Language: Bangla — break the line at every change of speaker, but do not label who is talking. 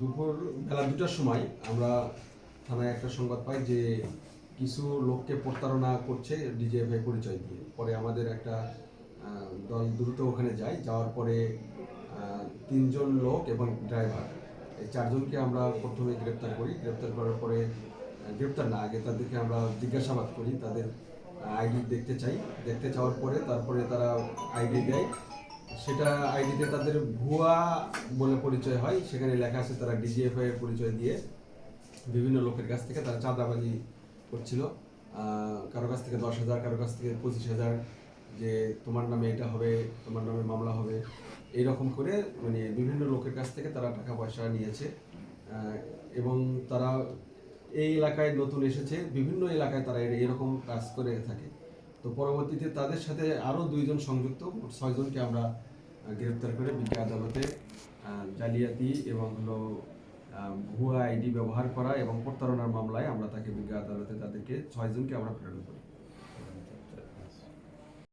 দুপুর বেলা দুটার সময় আমরা থানায় একটা সংবাদ পাই যে কিছু লোককে প্রতারণা করছে ডিজিএফআই পরিচয় দিয়ে। পরে আমাদের একটা দল দ্রুত ওখানে যায়, যাওয়ার পরে তিনজন লোক এবং ড্রাইভার। এই চারজনকে আমরা প্রথমে গ্রেপ্তার করি। গ্রেপ্তার করার পরে গ্রেপ্তার না, আগে তাদেরকে আমরা জিজ্ঞাসাবাদ করি, তাদের আইডি দেখতে চাই। দেখতে চাওয়ার পরে তারপরে তারা আইডি দেয়। সেটা আইডিতে তাদের ভুয়া বলে পরিচয় হয়। সেখানে লেখা আছে তারা ডিজিএফআই এর পরিচয় দিয়ে বিভিন্ন লোকের কাছ থেকে তারা চাঁদাবাজি করছিল। কারও কাছ থেকে দশ হাজার, কারও কাছ থেকে পঁচিশ হাজার, যে তোমার নামে এটা হবে, তোমার নামে মামলা হবে, এইরকম করে মানে বিভিন্ন লোকের কাছ থেকে তারা টাকা পয়সা নিয়েছে। এবং তারা এই এলাকায় নতুন এসেছে, বিভিন্ন এলাকায় তারা এর- এরকম কাজ করে থাকে। তো পরবর্তীতে তাদের সাথে আরও দুইজন সংযুক্ত ছয়জনকে আমরা গ্রেপ্তার করে বিজ্ঞ আদালতে জালিয়াতি এবং হলো ভুয়া আইডি ব্যবহার করা এবং প্রতারণার মামলায় আমরা তাকে বিজ্ঞ আদালতে তাদেরকে ছয়জনকে আমরা প্রেরণ করি।